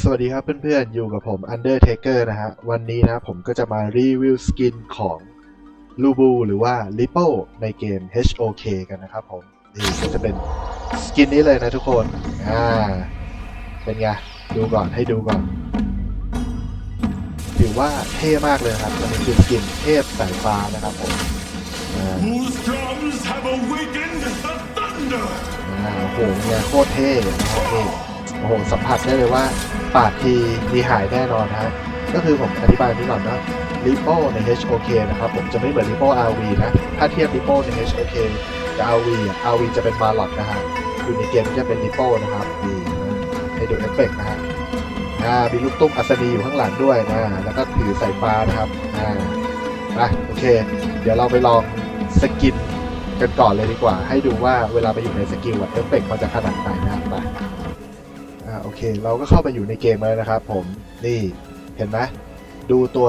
สวัสดีครับเพื่อนๆ อยู่กับผม Undertaker นะฮะ วันนี้นะผมก็จะมารีวิวสกินของลูบูหรือว่า r i p p l e ในเกม HOK กันนะครับผม นี่ก็จะเป็นสกินนี้เลยนะทุกคน อ่า เป็นไง ดูก่อนให้ดูก่อน ถือว่าเท่มากเลยนะครับอันนี้คือสกินเทพสายฟ้านะครับผมอ่า whose drums have awakened the thunder. อ่าโอ้โหเนี่ยโคตรเท่นะครับนี่โอ้โหสัมผัสได้เลยว่าปาดทีมีหายแน่นอนนะฮะก็คือผมอธิบายนี้ก่อนนะ r i p p l e ใน HOK นะครับผมจะไม่เหมือน r i p p l e RV นะ ถ้าเทียบ r i p p l e ใน HOK กับ RV อะ RV จะเป็นมาลอดนะฮะอยู่ในเกมจะเป็น r i p p l e นะครับนี่นะให้ดูเอฟเฟกต์นะฮะมีลูกตุ้มอัศนีอยู่ข้างหลังด้วยนะแล้วก็ถือสายฟ้านะครับอ่าไปโอเค เดี๋ยวเราไปลองสกินกันก่อนเลยดีกว่า ให้ดูว่าเวลาไปอยู่ในสกิลเอฟเฟกต์มันจะขนาดไหนนะไปาโอเค เราก็เข้าไปอยู่ในเกมแล้วนะครับ ผมนี่เห็นไหมดูตัว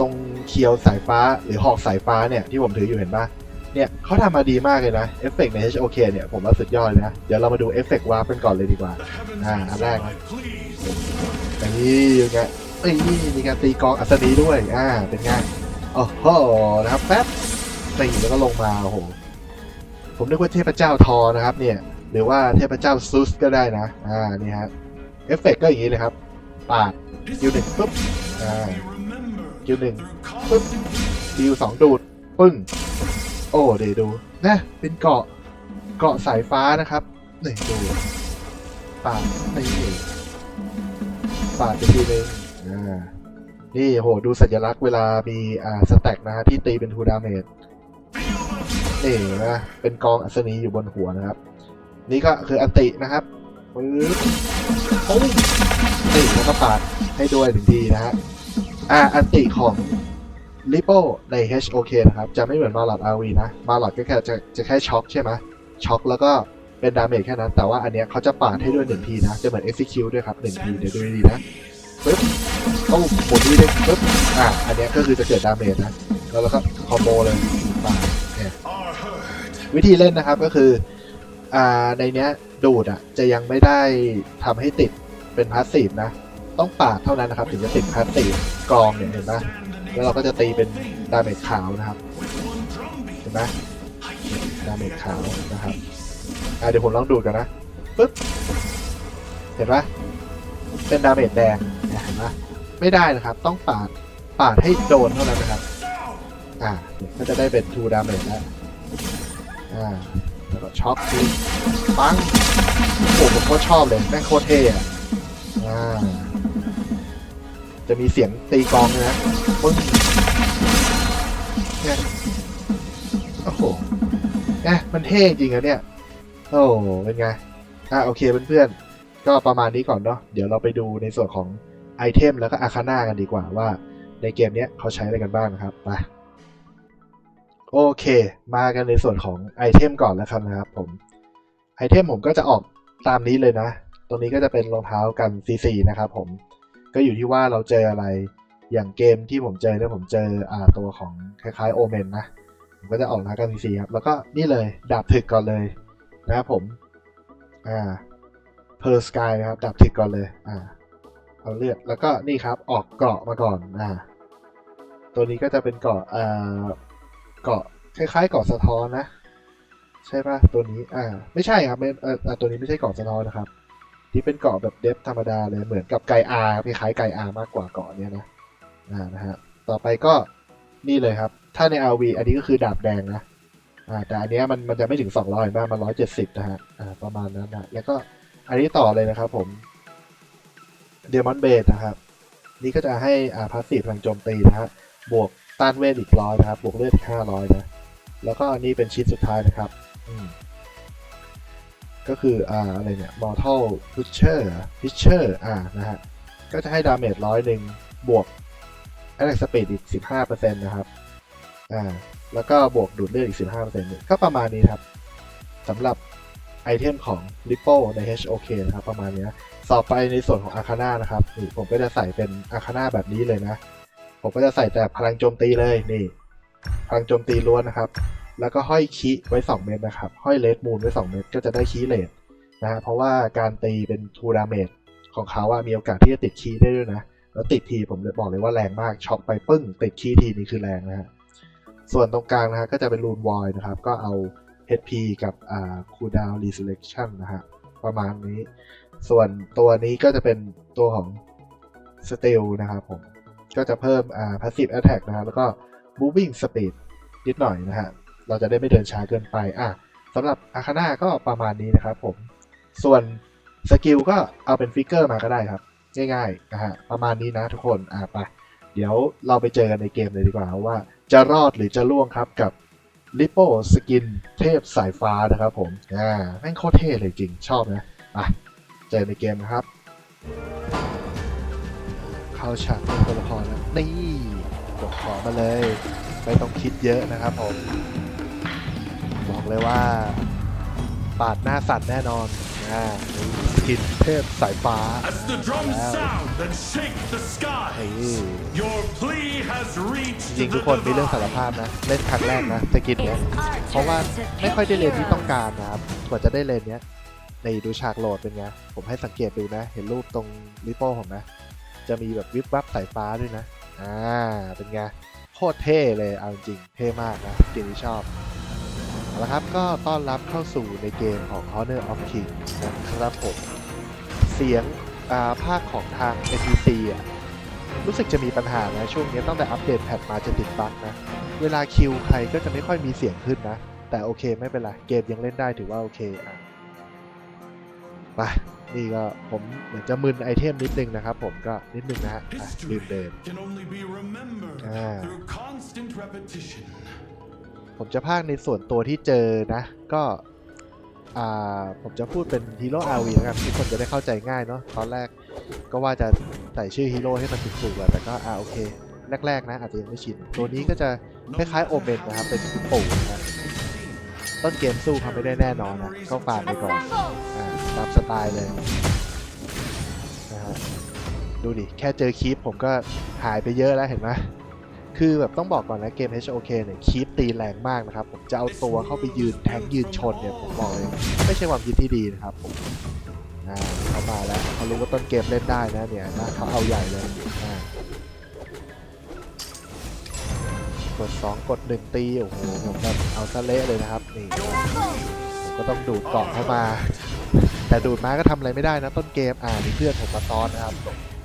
ตรงเคียวสายฟ้าหรือหอกสายฟ้าเนี่ยที่ผมถืออยู่เห็นปะเนี่ยเขาทำมาดีมากเลยนะเอฟเฟกต์ใน HOK เนี่ยผมว่าสุดยอดเลยนะ เดี๋ยวเรามาดูเอฟเฟกต์วาร์ปกันก่อนเลยดีกว่า The heavens Ah, respond, alag. please. นี่ยังไงเอ้ยนี่มีการตีกองอัศนีด้วย อ่า เป็นไงโอ้โหนะครับแป๊บตีแล้วก็ลงมาโอ้โหผมนึกว่าเทพเจ้าทอนะครับเนี่ย หรือว่าเทพเจ้าซุสก็ได้นะ อ่า นี่ฮะ เอฟเฟกต์ก็อย่างนี้เลยครับ ปาดคิวหนึ่งปุ๊บ อ่าคิวหนึ่งปึ๊บคิวสองดูด ปึ้ง โอ้ เดี๋ยวดูนะ เป็นเกาะ เกาะสายฟ้านะครับนี่ดูปาดนี่ปาดไปทีนึงอ่า นี่โห ดูสัญลักษณ์เวลามีอ่าสแต็กนะฮะที่ตีเป็นทูดาเมจนี่นะ เป็นกองอัศนีอยู่บนหัวนะครับ นี่ก็คืออันตินะครับปึ๊บโอ้ยนี่แล้วก็ปาดให้ด้วยหนึ่งทีนะฮะอ่าอันติของ r i p p l e ใน HOK นะครับ จะไม่เหมือนมาหลอด RV นะ มาหลอดก็แค่จะจะแค่ช็อคใช่ไหมช็อคแล้วก็เป็นดาเมจแค่นั้น แต่ว่าอันเนี้ยเขาจะปาดให้ด้วยหนึ่งทีนะ จะเหมือน execute ด้วยครับหนึ่งทีเดี๋ยวดูดีนะปึ๊บต้องหมุนนี้เลยปึ๊บอ่าอันเนี้ยก็คือจะเกิดดาเมจนะ แล้วเราก็คอมโบเลยปาดวิธีเล่นนะครับก็คือ อ่าในเนี้ยดูดอะจะยังไม่ได้ทำให้ติดเป็นพาสซีฟนะ ต้องปาดเท่านั้นนะครับ ถึงจะติดพาสซีฟกรองเนี่ยเห็นปะแล้วเราก็จะตีเป็นดาเมจขาวนะครับเห็นไหมดาเมจขาวนะครับอ่าเดี๋ยวผมลองดูดกันนะปึ๊บเห็นปะเป็นดาเมจแดงเห็นปะไม่ได้นะครับ ต้องปาดปาดให้โดนเท่านั้นนะครับ อ่าก็จะได้เป็น2ดาเมจแล้วอ่า แล้วก็ช็อคทีปังโอ้โหผมโคตรชอบเลยแม่งโคตรเท่อะอ่าจะมีเสียงตีกองนะปึ้งเนี่ยโอ้โหเอ๊ะมันเท่จริงอะเนี่ย โอ้เป็นไง อะโอเคเพื่อนๆ ก็ประมาณนี้ก่อนเนาะ เดี๋ยวเราไปดูในส่วนของไอเทมแล้วก็อาคาน่ากันดีกว่าว่า ในเกมเนี้ยเขาใช้อะไรกันบ้างนะครับ ไป โอเค มากันในส่วนของไอเทมก่อนแล้วครับนะครับผมไอเทมผมก็จะออกตามนี้เลยนะ ตรงนี้ก็จะเป็นรองเท้ากัน CC นะครับผมก็อยู่ที่ว่าเราเจออะไรอย่างเกมที่ผมเจอเนี่ยผมเจออ่าตัวของคล้ายๆโอเมนนะผมก็จะออกรองเท้ากัน CC ครับแล้วก็นี่เลยดาบถึกก่อนเลยนะครับผมอ่าเพอร์สกายนะครับดาบถึกก่อนเลยอ่าเอาเลือกแล้วก็นี่ครับออกเกราะมาก่อนอ่าตัวนี้ก็จะเป็นเกราะอ่า เกาะคล้ายๆเกาะสะท้อนนะ ใช่ปะตัวนี้อ่าไม่ใช่ครับไม่เอ่อตัวนี้ไม่ใช่เกาะสะท้อนนะครับ ที่เป็นเกาะแบบเดฟธรรมดาเลยเหมือนกับไกอาคล้ายๆไกอา มากกว่าเกาะเนี้ยนะอ่านะฮะต่อไปก็นี่เลยครับ ถ้าใน RV อันนี้ก็คือดาบแดงนะอ่าแต่อันเนี้ยมันมันจะไม่ถึง 200บ้างมัน170นะฮะอ่าประมาณนั้นนะแล้วก็อันนี้ต่อเลยนะครับผมเดมอนเบดนะครับ นี่ก็จะให้อ่าพาสซีฟพลังโจมตีนะฮะบวก ต้านเวทอีกร้อยนะครับบวกเลือดอีกห้าร้อยนะ แล้วก็อันนี้เป็นชิ้นสุดท้ายนะครับ อืมก็คืออ่าอะไรเนี่ย Mortal Pusher Pusher อ่านะฮะ ก็จะให้ดาเมจร้อยหนึ่งบวก Attack Speed อีก 15%นะครับ อ่า แล้วก็บวกดูดเลือดอีก 15%ก็ประมาณนี้ครับสำหรับไอเทมของ Ripple ใน HOK นะครับ ประมาณนี้นะต่อไปในส่วนของ Arcana นะครับนี่ผมก็จะใส่เป็น Arcana แบบนี้เลยนะ ผมก็จะใส่แต่พลังโจมตีเลยนี่พลังโจมตีล้วนนะครับ แล้วก็ห้อยคีไว้ 2 เม็ดนะครับ ห้อยเลดมูนไว้ 2 เม็ดก็จะได้คีเลดนะฮะเพราะว่าการตีเป็นทูดาเมจของเขาอะมีโอกาสที่จะติดคีได้ด้วยนะ แล้วติดทีผมเลยบอกเลยว่าแรงมากช็อตไปปึ้ง ติดคีทีนี่คือแรงนะฮะส่วนตรงกลางนะฮะก็จะเป็นรูนวอยนะครับ ก็เอา HP กับอ่า cooldown reselection นะฮะประมาณนี้ ส่วนตัวนี้ก็จะเป็นตัวของ steel นะครับผม ก็จะเพิ่มอ่า passive attack นะแล้วก็ moving speed นิดหน่อยนะฮะ เราจะได้ไม่เดินช้าเกินไป อะสำหรับอาคาน่าก็ประมาณนี้นะครับผม ส่วนสกิลก็เอาเป็นฟิกเกอร์มาก็ได้ครับ ง่ายๆนะฮะ ประมาณนี้นะทุกคน อะไป เดี๋ยวเราไปเจอกันในเกมเลยดีกว่าว่าจะรอดหรือจะล่วงครับกับ l i p o Skin เทพสายฟ้านะครับผม อ่าแม่งโคตรเท่เลยจริงชอบนะไปเจอในเกมนะครับ เข้าฉากเป็นตัวละครแล้วนี่กดขอมาเลย ไม่ต้องคิดเยอะนะครับผม บอกเลยว่า ปาดหน้าสั่นแน่นอนอ่านี่สกินเทพสายฟ้า As the drums Wow. sound and shake the เฮ้ skies, ย your plea has reached จริงๆ the ทุกคนมีเรื่องสาร divine. ภาพนะ เล่นครั้งแรกนะสกินเนี้ยเพราะว่าไม่ค่อยได้เลนที่ต้องการนะครับ กว่าจะได้เลนเนี้ยในดูฉากโหลดเป็นไง ผมให้สังเกตดูนะ เห็นรูปตรงริปโป้ผมนะ จะมีแบบวิบวับสายฟ้าด้วยนะ อ่า เป็นไง โคตรเท่เลย เอาจริง เท่มากนะเกมที่ชอบเอาละครับ ก็ต้อนรับเข้าสู่ในเกมของ Honor of King นะครับผม เสียงอ่าภาคของทาง NPC อะ รู้สึกจะมีปัญหานะ ช่วงนี้ตั้งแต่อัปเดตแพทมาจะติดบั๊กนะ เวลาคิวใครก็จะไม่ค่อยมีเสียงขึ้นนะ แต่โอเคไม่เป็นไร เกมยังเล่นได้ถือว่าโอเคอะ ไป นี่ก็ผมเหมือนจะมึนไอเทมนิดนึงนะครับผมก็นิดนึงนะฮะอะลืม History เดิน can only be remembered Ah. through constant repetition. ผมจะพากในส่วนตัวที่เจอนะ ก็อ่าผมจะพูดเป็นฮีโร่อาวีแล้วกันทุกคนจะได้เข้าใจง่ายเนาะตอนแรกก็ว่าจะใส่ชื่อฮีโร่ให้มันถูกๆแหละแต่ก็อ่าโอเค แรกๆนะอาจจะยังไม่ชิน ตัวนี้ก็จะคล้ายๆโอเมนนะครับ เป็นปู่นะต้นเกมสู้เขาไม่ได้แน่นอนนะก็ฝากไปก่อนอ่า ตามสไตล์เลยนะฮะดูดิ แค่เจอคีปผมก็หายไปเยอะแล้วเห็นไหมคือแบบต้องบอกก่อนนะเกม HOK เนี่ยคีปตีแรงมากนะครับ ผมจะเอาตัวเข้าไปยืนแทงยืนชนเนี่ยผมบอกเลยไม่ใช่ความคิดที่ดีนะครับผมอ่าเขามาแล้วเขารู้ว่าต้นเกมเล่นได้นะเนี่ยนะเขาเอาใหญ่เลยอ่ากด 2 กด 1 ตี โอ้โหผมแบบเอาซะเละเลยนะครับ นี่ ผมก็ต้องดูดเกาะเข้ามา แต่ดูดมาก็ทำอะไรไม่ได้นะ ต้นเกมอ่ามีเพื่อนผมมาซ้อนนะครับ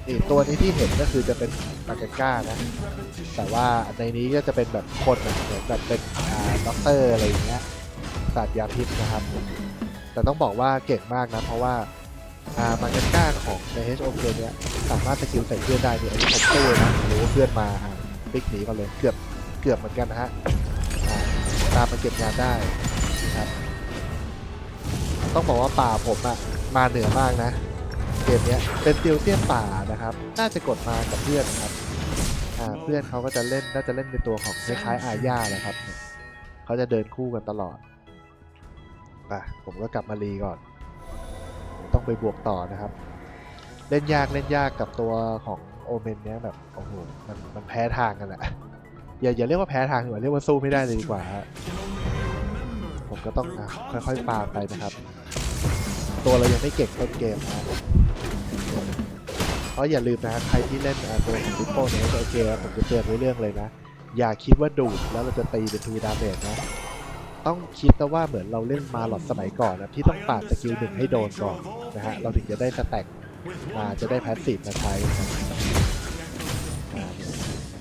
นี่ตัวนี้ที่เห็นก็คือจะเป็นปากก้านะ แต่ว่าในนี้ก็จะเป็นแบบคนเหมือนแบบเป็นอ่าด็อกเตอร์อะไรอย่างเงี้ยศาสตร์ยาพิษนะครับ แต่ต้องบอกว่าเก่งมากนะ เพราะว่าอ่าปากก้าของใน HOK เนี้ยสามารถสกิลใส่เพื่อนได้เนี่ยอันนี้ผมตู้นะหรือว่าเพื่อนมาอ่าปิกหนีก่อนเลยเกือบเกือบเหมือนกันนะฮะตามมาเก็บงานได้ ต้องบอกว่าป่าผมอะมาเหนือมากนะเกมนี้เป็นติวเซียนป่านะครับ น่าจะกดมากับเพื่อนนะครับเพื่อนเขาก็จะเล่นน่าจะเล่นเป็นตัวของคล้ายๆอาญาแหละครับเขาจะเดินคู่กันตลอดไปผมก็กลับมารีก่อน ต้องไปบวกต่อนะครับ เล่นยากเล่นยากกับตัวของโอเมนเนี้ยแบบโอ้โหมันมันแพ้ทางกันแหละอย่าอย่าเรียกว่าแพ้ทางดีกว่าเรียกว่าสู้ไม่ได้เลยดีกว่าฮะผมก็ต้องค่อยๆฟาไปนะครับ ตัวเรายังไม่เก่งต้นเกมนะเพราะอย่าลืมนะใครที่เล่นตัวของลิปโป้เนี่ยโอเคนะผมจะเตือนไว้เรื่องเลยนะ อย่าคิดว่าดูดแล้วเราจะตีเป็นทูดาเมจนะ ต้องคิดนะว่าเหมือนเราเล่นมาหลอดสมัยก่อนนะที่ต้องปาดสกิลหนึ่งให้โดนก่อนนะฮะเราถึงจะได้สแต็กมาจะได้แพสซีฟมาใช้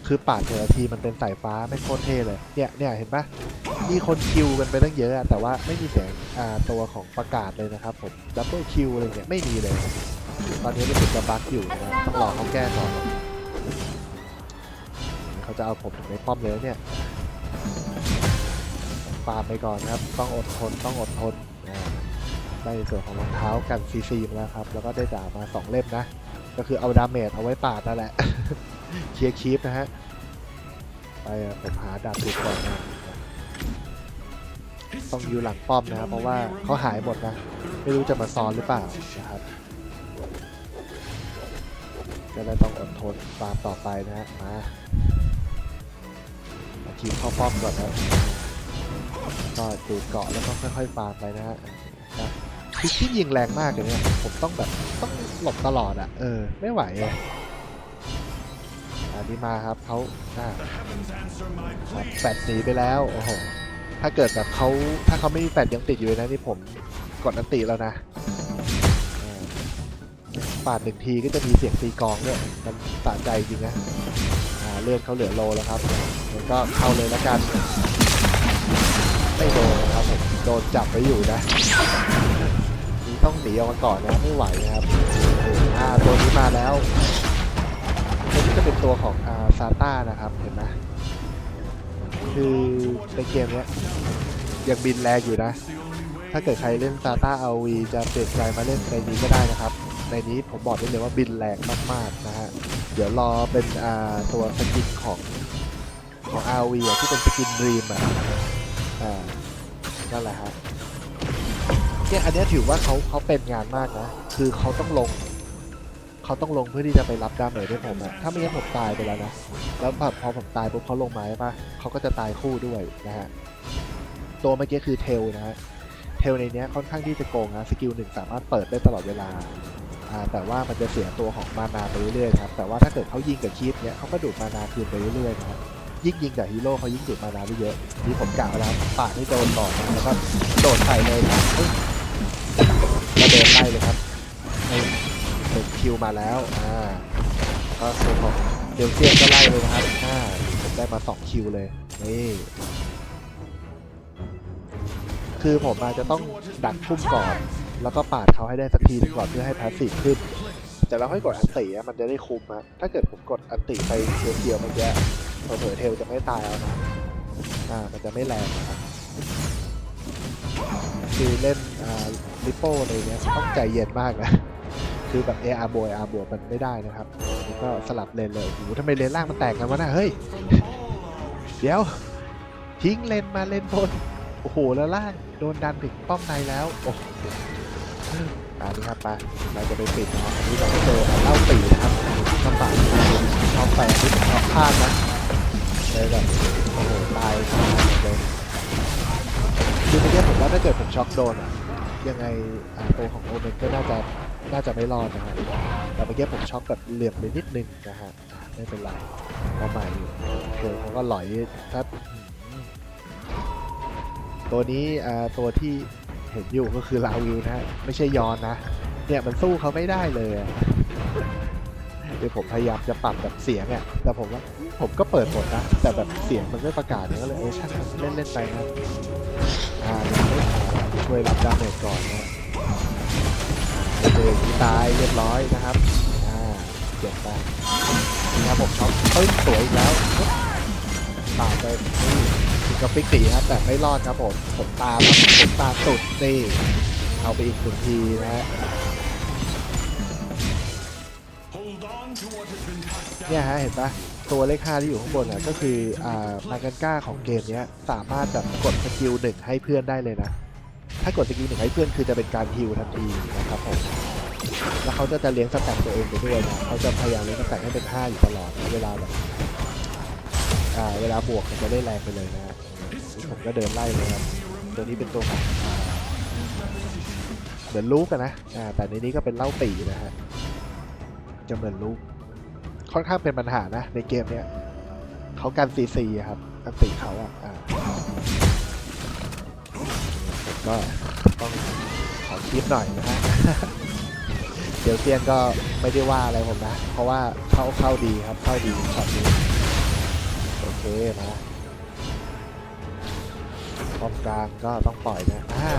คือปาดแต่ละทีมันเป็นสายฟ้าไม่โคตรเท่เลย เนี่ยเนี่ยเห็นปะมีคนคิวกันไปตั้งเยอะแต่ว่าไม่มีเสียงตัวของประกาศเลยนะครับผมดับเบิลคิวอะไรเงี้ยไม่มีเลย ตอนนี้รู้สึกจะบั๊กอยู่นะต้องรอเขาแก้ก่อนเขาจะเอาผมถึงในป้อมเลยเนี่ยฟาร์มไปก่อนครับ ต้องอดทนต้องอดทนอ่าได้ในส่วนของรองเท้ากันซีซีมาแล้วครับ แล้วก็ได้ดาบมาสองเล่มนะ ก็คือเอาดาเมจเอาไว้ปาดนั่นแหละ เคลียร์คีปนะฮะ ไปผมหาดาบดูก่อนนะ ต้องอยู่หลังป้อมนะครับเพราะว่าเขาหายหมดนะ ไม่รู้จะมาซ้อนหรือเปล่านะครับก็เลยต้องอดทนฟามต่อไปนะฮะมาเอาทีมเข้าป้อมก่อนนะก็ดูดเกาะแล้วก็ค่อยๆฟาร์มไปนะฮะคือที่ยิงแรงมากเลยเนี่ย ผมต้องแบบต้องหลบตลอดอะเออ ไม่ไหวอะ อันนี้มาครับเขาอ่า The heavens answer my ครับ plea. แฟดหนีไปแล้วโอ้โหถ้าเกิดแบบเขาถ้าเขาไม่มีแฟดยังติดอยู่เลยนะนี่ผมกดอันติแล้วนะอ่าปาดหนึ่งทีก็จะมีเสียงตีกลองด้วยมันสะใจจริงนะอ่าเลื่อนเขาเหลือโลแล้วครับมันก็เข้าเลยแล้วกัน ไม่โดนนะครับผมโดนจับไว้อยู่นะนี่ต้องหนีออกมาก่อนนะไม่ไหวนะครับอ่าตัวนี้มาแล้วตัวนี้ จะเป็นตัวของอาซาต้านะครับ เห็นไหมคือในเกมเนี้ยยังบินแรงอยู่นะ ถ้าเกิดใครเล่นซาต้าอาวีจะเปลี่ยนใจมาเล่นในนี้ก็ได้นะครับ ในนี้ผมบอกได้เลยว่าบินแรงมากๆนะฮะ เดี๋ยวรอเป็นอ่าตัวสกินของของ RV อะที่เป็นสกินดรีมอะอ่านั่นแหละฮะเนี่ยอันนี้ถือว่าเขาเขาเป็นงานมากนะ คือเขาต้องลง เขาต้องลงเพื่อที่จะไปรับดาเมจให้ผมอะถ้าไม่งั้นผมตายไปแล้วนะ แล้วแบบพอผมตายปุ๊บเขาลงมาใช่ปะเขาก็จะตายคู่ด้วยนะฮะ ตัวเมื่อกี้คือเทลนะฮะ เทลในเนี้ยค่อนข้างที่จะโกงนะ สกิลหนึ่งสามารถเปิดได้ตลอดเวลาอ่าแต่ว่ามันจะเสียตัวของมานาไปเรื่อยๆครับ แต่ว่าถ้าเกิดเขายิงกับคีปเนี้ยเขาก็ดูดมานาคืนไปเรื่อยๆนะครับยิ่งยิงกับฮีโร่เขายิ่งดูดมานาได้เยอะ นี่ผมกะไว้แล้วปาดให้โดนก่อนนะแล้วก็โดดใส่เลยนะแล้วเดินไล่เลย คิวมาแล้วอ่าก็ส่วนของเดลเซียนก็ไล่เลยนะครับอ่าผมได้มาสองคิวเลยนี่คือผมอาจจะต้องดักพุ่มก่อน แล้วก็ปาดเขาให้ได้สักทีนึงก่อนเพื่อให้พาสซีฟขึ้น แต่เราให้กดอันติมันจะได้คุมอะถ้าเกิดผมกดอันติไปเดียวๆเมื่อกี้เผลอเทลจะไม่ตายเอานะอ่ามันจะไม่แรงนะครับคือเล่นอ่าลิปโป้ในเนี้ยต้องใจเย็นมากนะ คือแบบ AR บวก AR บวกมันไม่ได้นะครับแล้วก็สลับเลนเลยโอ้โหทำไมเลนล่างมันแตกกันวะน่ะเฮ้ย เดี๋ยว ทิ้งเลนมาเลนบน โอ้โห แล้วล่างโดนดันถึงป้อมในแล้ว โอ้โหอันนี้ครับไปเราจะไปปิดนะครับอันนี้เราก็เจอเล่าปีนะครับกระป๋าช่องแปดที่ผมชอบพลาดนะเลยแบบโอ้โหตายเลยคือเมื่อกี้ผมว่าถ้าเกิดผมช็อกโดนอะยังไงตัวของโอเมนก็น่าจะ น่าจะไม่รอดนะฮะแต่เมื่อกี้ผมช็อกแบบเหลื่อมไปนิดนึงนะฮะไม่เป็นไรเอาใหม่อยู่เดี๋ยวเขาก็หลอยถ้าตัวนี้ตัวที่เห็นอยู่ก็คือลาวิวนะฮะไม่ใช่ยอนนะ เนี่ยมันสู้เขาไม่ได้เลยเดี๋ยวผมพยายามจะปรับแบบเสียงอะแต่ผมว่าผมก็เปิดหมดนะแต่แบบเสียงมันไม่ประกาศเนี่ยก็เลยเออช่างมันเล่นเล่นไปนะอ่าช่วยรับดาเมจก่อนนะ เจอที่ตายเรียบร้อยนะครับอ่าเจ็บไปนี่ครับผมช็อปเอ้ยสวยอีกแล้วปาดไปนี่ถึงกับฟิกตีครับแต่ไม่รอดครับผมผมตามครับผมตามสุดนี่เอาไปอีกหนึ่งทีนะฮะเนี่ยฮะเห็นปะตัวเลข5ที่อยู่ข้างบนอะก็คืออ่ามากันก้าของเกมเนี้ยสามารถแบบกดสกิลหนึ่งให้เพื่อนได้เลยนะ ถ้ากดสกิลหนึ่งให้เพื่อนคือจะเป็นการฮิวทันทีนะครับผมแล้วเขาจะจะเลี้ยงสแต็กตัวเองไปด้วยนะเขาจะพยายามเลี้ยงสแต็กให้เป็น 5 อยู่ตลอดเวลาแบบอ่าเวลาบวกจะได้แรงไปเลยนะผมก็เดินไล่เลยครับตัวนี้เป็นตัวเหมือนลูกนะแต่ในนี้ก็เป็นเล่าปีนะฮะจะเหมือนลูกค่อนข้างเป็นปัญหานะ ในเกมเนี้ยเขากันซีซีครับกันตีเขาอะ ก็ต้องขอคิดหน่อยนะฮะเดี๋ยวเซียนก็ไม่ได้ว่าอะไรผมนะ เพราะว่าเข้าเข้าดีครับเข้าดีช็อตนี้โอเคนะป้อมกลางก็ต้องปล่อยนะอ่า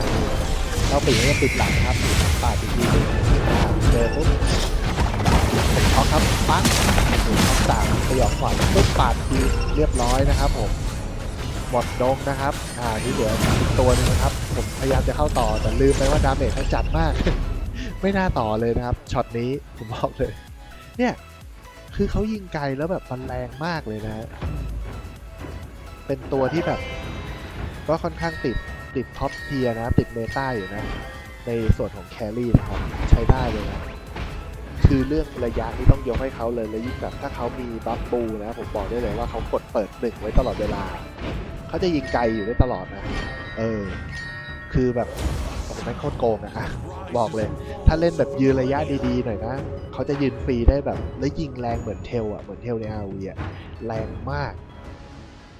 เราปีกก็ติดหลังครับติดปาดอีกทีหนึงอ่าเจอปุ๊บผมช็อกครับปั๊บผมช็อกสามสยองขวัญปุ๊บปาดทีเรียบร้อยนะครับผม หมดดงนะครับ อ่านี่เหลืออีกตัวหนึงนะครับ ผมพยายามจะเข้าต่อแต่ลืมไปว่าดาเมจเขาจัดมาก ไม่น่าต่อเลยนะครับ ช็อตนี้ผมบอกเลย เนี่ย คือเขายิงไกลแล้วแบบมันแรงมากเลยนะ เป็นตัวที่แบบ ก็ค่อนข้างติดติดท็อปเทียนะ ติดเมตาอยู่นะ ในส่วนของแครี่นะครับ ใช้ได้เลยนะคือเรื่องระยะนี่ต้องยกให้เขาเลย แล้วยิ่งแบบถ้าเขามีบัฟบูนะ ผมบอกได้เลยว่าเขากดเปิดหนึ่งไว้ตลอดเวลา เขาจะยิงไกลอยู่ได้ตลอดนะ เออ คือแบบผมไม่โคตรโกงอะอะบอกเลย ถ้าเล่นแบบยืนระยะดีๆหน่อยนะ เขาจะยืนฟรีได้แบบ แล้วยิงแรงเหมือนเทลอะเหมือนเทลในอาวีอะแรงมาก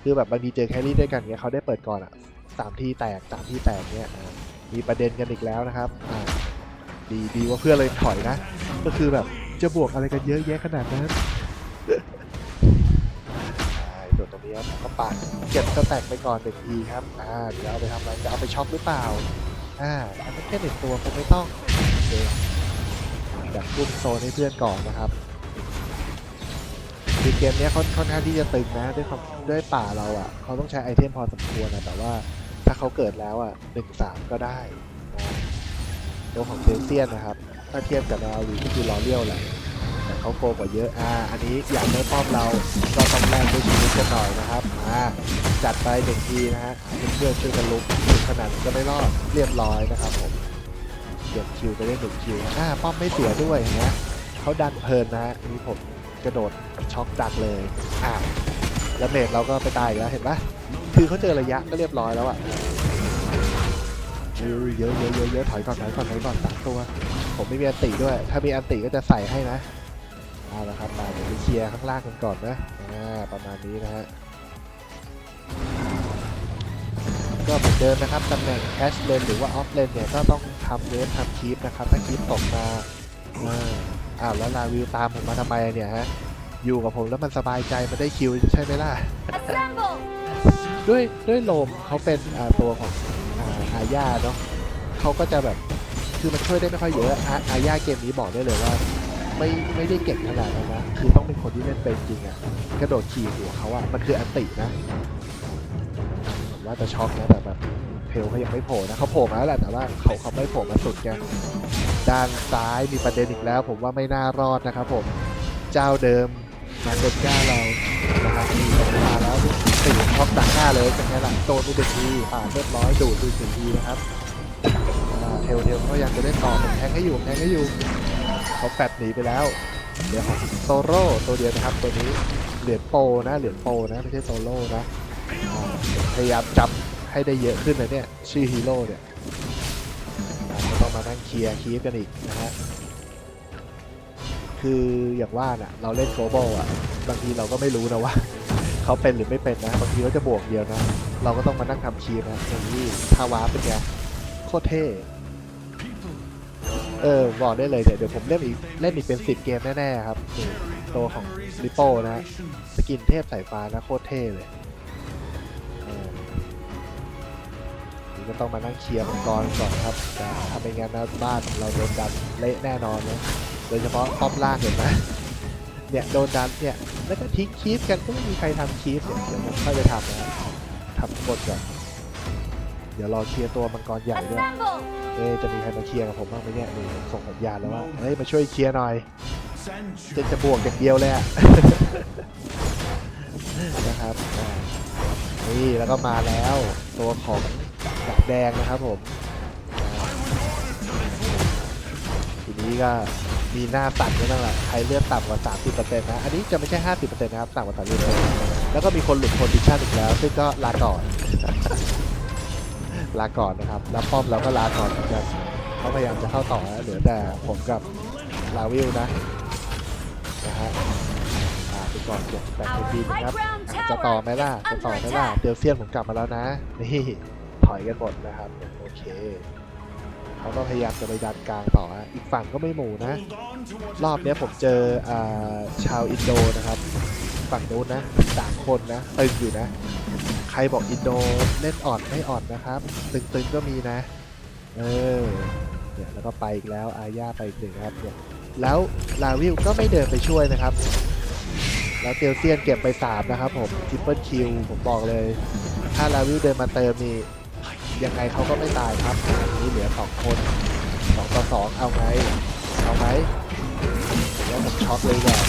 คือแบบบางทีเจอแครี่ด้วยกันเนี้ยเขาได้เปิดก่อนอะสามที่แตกสามที่แตกเนี้ยมีประเด็นกันอีกแล้วนะครับดีดีว่าเพื่อนเลยถอยนะ ก็คือแบบจะบวกอะไรกันเยอะแยะขนาดนั้น ช่ส่วนตรงนี้ครับก็ปาดเก็บสแต็กไปก่อนหนึ่งทีครับอ่าเดี๋ยวเอาไปทำอะไรจะเอาไปช็อปหรือเปล่าอ่าอันนั้นแค่หนึ่งตัวคงไม่ต้องโอเคแบบกุ้มโซนให้เพื่อนก่อนนะครับคือเกมนี้เขาค่อนข้างที่จะตึงนะด้วยความด้วยป่าเราอะเขาต้องใช้ไอเทมพอสมควรนะแต่ว่าถ้าเขาเกิดแล้วอะหนึ่งสามก็ได้ตัวของเซนเซียนนะครับ ถ้าเทียบกับนาวีก็คือลอเลี้ยวแหละ เขาโกกว่าเยอะ อ่า อันนี้อยากได้ป้อมเรา ก็ต้องแลกด้วยชีวิตกันหน่อยนะครับ อ่า จัดไปหนึ่งทีนะฮะเพื่อนช่วยกันลุกขนาดก็ไม่รอด เรียบร้อยนะครับผม เก็บคิวไปได้หนึ่งคิว อ่า ป้อมไม่เสียด้วยนะเขาดันเพลินนะฮะอันนี่ผมกระโดดช็อกดักเลย อ่า แล้วเมดเราก็ไปตายแล้วเห็นปะคือเขาเจอระยะก็เรียบร้อยแล้วอะเยอะเยอะเยอะเยอะถอยก่อนถอยก่อนถอยก่อนสามตัว ผมไม่มีอันติด้วย ถ้ามีอันติก็จะใส่ให้นะ เอาละครับมาเดี๋ยวไปเคลียร์ข้างล่างกันก่อนนะอ่าประมาณนี้นะฮะก็เหมือนเดิมนะครับตำแหน่งแคชเลนหรือว่าออฟเลนเนี่ยก็ต้องทำเวฟทำคีปนะครับถ้าคีปตกมาอ่าอ้าวแล้วลาวิวตามผมมาทำไมเนี่ยฮะอยู่กับผมแล้วมันสบายใจมันได้คิวใช่ไหมล่ะ Assemble! ด้วยด้วยโลมเขาเป็นอ่าตัวของอ่าอาญาเนาะเขาก็จะแบบคือมันช่วยได้ไม่ค่อยเยอะอาอาญาเกมนี้บอกได้เลยว่า ไม่ไม่ได้เก่งขนาดนั้นนะคือต้องเป็นคนที่เล่นเป็นจริงอะกระโดดขี่หัวเขาอะมันคืออันตินะผมว่าจะช็อกนะแต่แบบเทลเขายังไม่โผล่นะเขาโผล่มาแล้วแหละแต่ว่าเขาเขาไม่โผล่มาสุดแกด้านซ้ายมีประเด็นอีกแล้ว ผมว่าไม่น่ารอดนะครับผมเจ้าเดิมมาเดินก้าเรานะครับมีมาแล้วสี่ช็อกดักหน้าเลยเป็นไงล่ะโดนไปหนึ่งทีผ่านเรียบร้อยดูดดูสิทีนะครับเทลเทลเขายังจะเล่นต่อผมแทงให้อยู่แทงให้อยู่ เขาแฟดหนีไปแล้วเดี๋ยวของโซโร่ตัวเดียวนะครับตัวนี้เหรียญโปนะเหรียญโปนะไม่ใช่โซโล่นะพยายามจำให้ได้เยอะขึ้นเลยเนี่ยชื่อฮีโร่เนี่ยก็ต้องมานั่งเคลียร์คีฟกันอีกนะฮะคืออย่างว่าน่ะเราเล่นโกลบอลอะบางทีเราก็ไม่รู้นะว่าเขาเป็นหรือไม่เป็นนะบางทีเขาจะบวกเดียวนะเราก็ต้องมานั่งทำคีฟนะอย่างนี้ทาวาเป็นไงโคตรเท่ เออบอกได้เลยเดี๋ยวเดี๋ยวผมเล่นอีกเล่นอีกเป็นสิบเกมแน่ๆครับนี่ตัวของริโป้นะฮะสกินเทพสายฟ้านะโคตรเท่เลยเออนี่ก็ต้องมานั่งเคลียร์มังกรก่อนครับถ้าเป็นงานนะบ้านเราโดนดันเละแน่นอนนะโดยเฉพาะป้อมล่างเห็นไหมเนี่ยโดนดันเนี่ยแล้วก็ทิ้งคีฟกันก็ไม่มีใครทำคีฟเนี่ยเดี๋ยวผมค่อยไปทำนะทำกดก่อนเดี๋ยวรอเคลียร์ตัวมังกรใหญ่ด้วย Assemble! เอ๊ะจะมีใครมาเคลียร์กับผมบ้างไหมเนี่ยนี่ผมส่งสัญญาณแล้วว่าเฮ้ยมาช่วยเคลียร์หน่อยจะจะบวกอย่างเดียวเลยอะนะครับอ่านี่แล้วก็มาแล้วตัวของดักแดงนะครับผมอ่าทีนี้ก็มีหน้าตัดด้วยนั่นแหละใครเลือดต่ำกว่า 30%นะ อันนี้จะไม่ใช่ 50%นะครับต่ำกว่า30%แล้วก็มีคนหลุดโพซิชันอีกแล้ว ซึ่งก็ลาก่อน ลาก่อนนะครับแล้วป้อมเราก็ลาก่อนเหมือนกันเขาพยายามจะเข้าต่อนะเหลือแต่ผมกับลาวิลนะนะฮะอ่าไปก่อนเก็บแปดทีนะครับอะจะต่อไหมล่ะจะต่อไหมล่ะเดลเซียนผมกลับมาแล้วนะนี่ถอยกันหมดนะครับโอเคเขาก็พยายามจะไปดันกลางต่อฮะอีกฝั่งก็ไม่หมู่นะ รอบเนี้ยผมเจออ่าชาวอินโดนะครับ ฝั่งนู้นนะสามคนนะตึงอยู่นะ ใครบอกอินโดเล่นอ่อนไม่อ่อนนะครับ ตึงๆก็มีนะ เออเนี่ยแล้วก็ไปอีกแล้วอาญาไปอีกหนึ่งครับเนี่ยแล้วลาวิลก็ไม่เดินไปช่วยนะครับ แล้วเตียวเซียนเก็บไปสามนะครับผมทิปเปิลคิวผมบอกเลย ถ้าลาวิลเดินมาเติมนี่ยังไงเขาก็ไม่ตายครับอันนี้เหลือสองคนสองต่อสองเอาไงเอาไหมเดี๋ยวผมช็อตเลยก่อน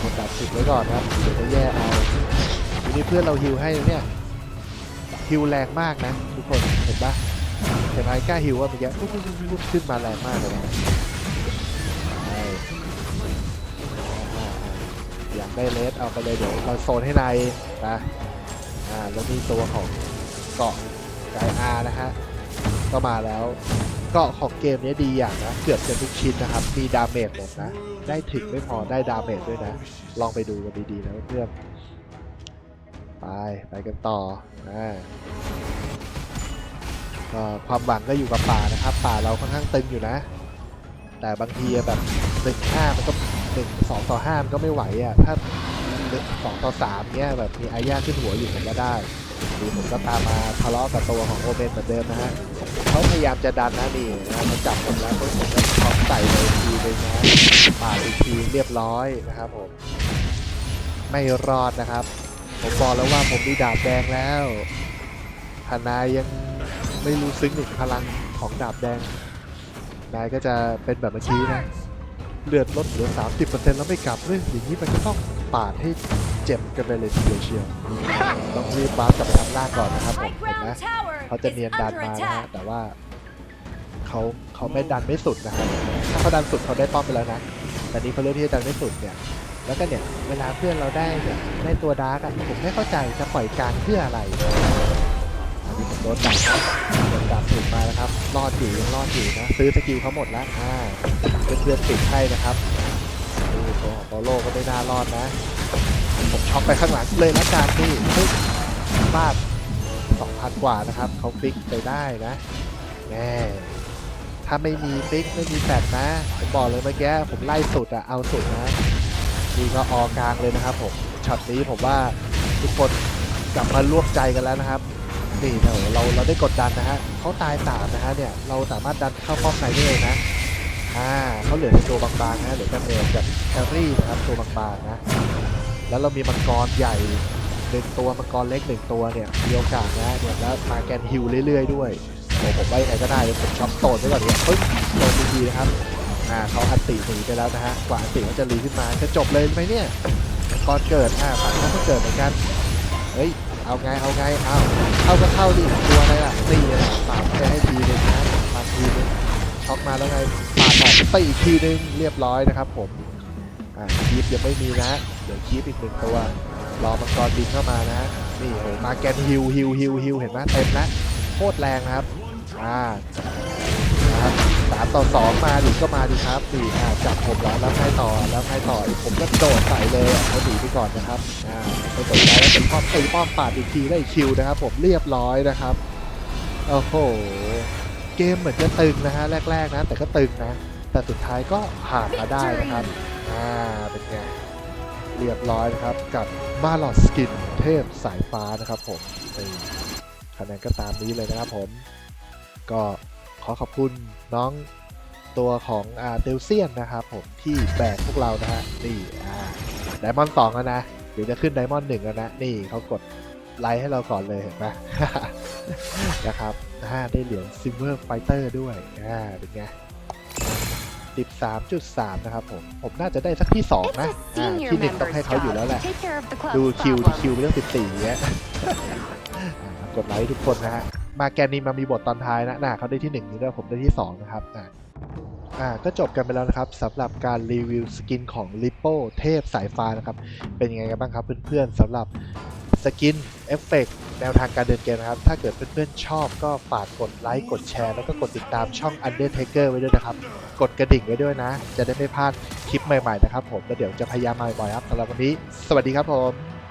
กดดับสิบไว้ก่อนครับเดี๋ยวจะแย่เอา ทีนี้เพื่อนเราฮิวให้เนี่ยฮิวแรงมากนะ ทุกคนเห็นปะเห็นไหมกล้าฮิวว่าเมื่อกี้ขึ้นมาแรงมากเลยนะอยากได้เลสเอาไปเลยเดี๋ยวเราโซนให้ในนะอ่าแล้วนี่ตัวของเกาะไกอานะฮะก็มาแล้วเกาะของเกมนี้ดีอย่างนะเกือบจะทุกชิ้นนะครับมีดาเมจหมดนะ ได้ถึงไม่พอได้ดาเมจด้วยนะ ลองไปดูกันดีๆนะเพื่อน ไป ไปกันต่ออ่าก็ความหวังก็อยู่กับป่านะครับ ป่าเราค่อนข้างตึงอยู่นะ แต่บางทีแบบหนึ่งห้ามันก็หนึ่งสองต่อห้ามันก็ไม่ไหวอะถ้าหนึ่งสองต่อสามเนี้ยแบบมีอาญาขึ้นหัวอยู่ผมก็ได้หรือผมก็ตามมาทะเลาะกับตัวของโอเมนเหมือนเดิมนะฮะเขาพยายามจะดันนะนี่นะมาจับผมแล้วผมก็ช็อตใส่เลยทีเลยนะปาดอีกทีเรียบร้อยนะครับผมไม่รอดนะครับ ผมบอกแล้วว่าผมมีดาบแดงแล้วทนายยังไม่รู้ซึ้งถึงพลังของดาบแดง นายก็จะเป็นแบบเมื่อกี้นะ เลือดลดเหลือ 30%แล้วไม่กลับเรื่องอย่างนี้มันก็ต้องปาดให้เจ็บกันไปเลยทีเดียวเชียว ต้องรีบบ้าร์ปกลับไปทำล่างก่อนนะครับผม High เห็นไหม ground tower เขาจะ is เนียนดัน under มานะฮะ attack. แต่ว่าเขาเขาไม่ดันไม่สุดนะครับ ถ้าเขาดันสุดเขาได้ป้อมไปแล้วนะ แต่นี้เขาเลือกที่จะดันไม่สุดเนี่ย แล้วก็เนี่ยเวลาเพื่อนเราได้เนี่ยได้ตัวดาร์กอะผมไม่เข้าใจจะปล่อยกลางเพื่ออะไรอันนี้ผมโดนดับโดนดับถึงมาแล้วครับ รอดอยู่ยังรอดอยู่นะซื้อสกิลเขาหมดแล้วอ่าเพื่อนเพื่อนๆติดให้นะครับนี่ตัวของโปโลก็ไม่น่ารอดนะ ผมช็อกไปข้างหลังเลยละกันนี่เฮ้ยพลาด2,000กว่านะครับเขาฟิกไปได้นะแน่ถ้าไม่มีฟิกไม่มีแฟดนะ ผมบอกเลยเมื่อกี้ผมไล่สุดอะเอาสุดนะ นี่ก็ออกลางเลยนะครับผมช็อตนี้ผมว่าทุกคนกลับมาร่วมใจกันแล้วนะครับนี่โอ้โหเราเราได้กดดันนะฮะเขาตายสามนะฮะเนี่ยเราสามารถดันเข้าป้อมในได้เลยนะอ่าเขาเหลือตัวบางๆนะเหลือแต่เมจกับแครี่นะครับตัวบางๆนะ แล้วเรามีมังกรใหญ่หนึ่งตัวมังกรเล็กหนึ่งตัวเนี่ยมีโอกาสนะเนี่ยแล้วมาแกนฮิวเรื่อยๆด้วยผมว่ายังไงก็ได้ผมช็อตโตนไว้ก่อนเนี่ยปึ๊บโดนทีทีนะครับ อ่าเขาอันติหนีไปแล้วนะฮะกว่าอันติเขาจะรีขึ้นมาจะจบเลยไหมเนี่ยมังกรเกิดอ่าฝั่งเขาก็เกิดเหมือนกันเฮ้ยเอาไงเอาไงเอาเข้าก็เข้าดิตัวอะไรล่ะตีเลยปาดไปให้ทีนึงนะปาดทีนึงช็อกมาแล้วไงปาดออตีอีกทีนึงเรียบร้อยนะครับผมอ่าคีปยังไม่มีนะเดี๋ยวคีปอีกหนึ่งตัวรอมังกรบินเข้ามานะนี่โอ้มาแกนฮิวฮิวฮิวฮิวเห็นไหมเต็มนะโคตรแรงนะครับอ่า สามต่อสองมาดิก็มาดิครับนี่อ่าจับผมแล้วแล้วให้ต่อแล้วให้ต่อผมก็โดดใส่เลยอะเขาหนีไปก่อนนะครับอ่าไม่สนใจแล้วเป็นป้อมตีป้อมปาดอีกทีได้คิวนะครับ ผมเรียบร้อยนะครับโอ้โหเกมเหมือนจะตึงนะฮะแรก ๆ นะ แต่ก็ตึงนะ แต่สุดท้ายก็ผ่านมาได้นะครับอ่าเป็นไงเรียบร้อยนะครับกับมาลอดสกินเทพสายฟ้านะครับผมนี่คะแนนก็ตามนี้เลยนะครับผมก็ ขอขอบคุณน้องตัวของอ่าเดลเซียนนะครับผมที่แบกพวกเรานะฮะนี่อ่าไดมอนด์สองแล้วนะเดี๋ยวจะขึ้นไดมอนด์หนึ่งแล้วนะนี่เขากดไลค์ให้เราก่อนเลยเห็นไหมนะครับอ่าได้เหรียญซิลเวอร์ไฟเตอร์ด้วยอ่าเป็นไง13.3 นะครับผม ผมน่าจะได้สักที่ 2 นะ It's a อ่า senior ที่หนึ่งต้อง member's ให้เขาอยู่แล้วแห job ละ to take care of the club's ดูคิวที่ problem. คิวเรื่อง 14เนี้ยอ่ากดไลค์ทุกคนนะฮะ มาแกนนี้มามีบทตอนท้ายนะน่าเขาได้ที่1นี่ด้วยผมได้ที่ 2 นะครับอ่าอ่าก็จบกันไปแล้วนะครับสำหรับการรีวิวสกินของ l i p p o เทพสายฟ้านะครับ เป็นยังไงกันบ้างครับเพื่อนๆสำหรับสกินเอฟเฟกแนวทางการเดินเกมนะครับ ถ้าเกิดเพื่อนๆชอบก็ฝากกดไลค์กดแชร์ แล้วก็กดติดตามช่อง Undertaker ไว้ด้วยนะครับ กดกระดิ่งไว้ด้วยนะ จะได้ไม่พลาดคลิปใหม่ๆนะครับผมแล้วเดี๋ยวจะพยายามมาบ่อยๆครับสำหรับวันนี้ สวัสดีครับผม